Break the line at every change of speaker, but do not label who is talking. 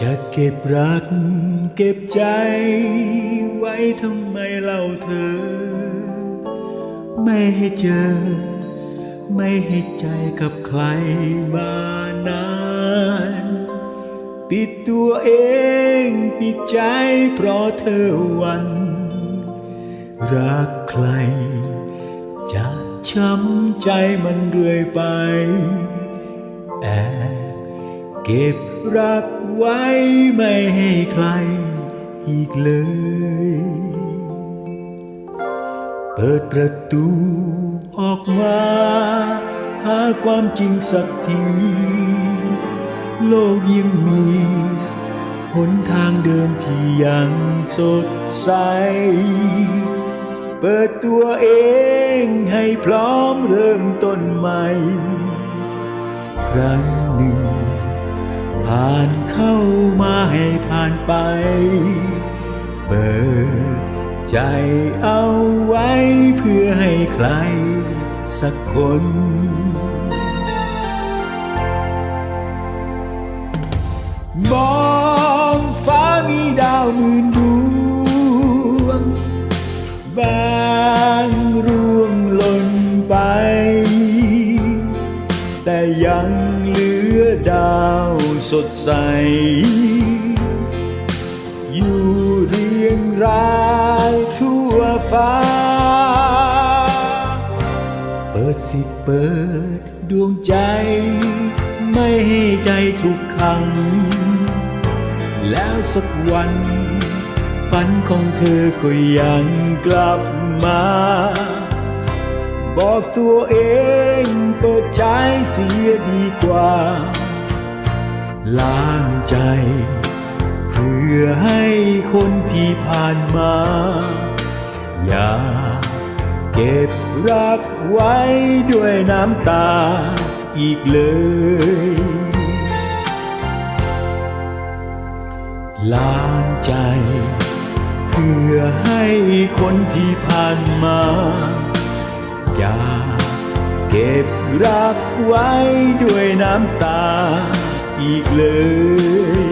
จะเก็บรักเก็บใจ ไว้ทำไมเล่าเธอ ไม่ให้เจอ ไม่ให้ใจกับใครมานาน ปิดตัวเองปิดใจเพราะเธอวัน รักใคร จะช้ำใจมันเรื่อยไปแอบเก็บ รักไว้ไม่ให้ใครอีกเลย เปิดประตูออกมาหาความจริงสักที โลกยังมีหนทางเดินที่ยังสดใส เปิดตัวเองให้พร้อมเริ่มต้นใหม่ ครั้งหนึ่ง ผ่านเข้ามาให้ผ่านไป เปิดใจเอาไว้เพื่อให้ใครสักคนมองฟ้ามีดาวหมื่นดวงบางร่วงหล่นไป แต่ยังเหลือดาว สดใส อยู่เรียงรายทั่วฟ้า เปิดสิเปิดดวงใจ ไม่ให้ใจถูกขัง แล้วสักวัน ฝันของเธอก็ยังกลับมา บอกตัวเองเปิดใจเสียดีกว่า ล้างใจ เพื่อให้คนที่ผ่านมา อย่าเก็บรักไว้ด้วยน้ำตาอีกเลย ล้างใจ เพื่อให้คนที่ผ่านมา อย่าเก็บรักไว้ด้วยน้ำตา อีกเลย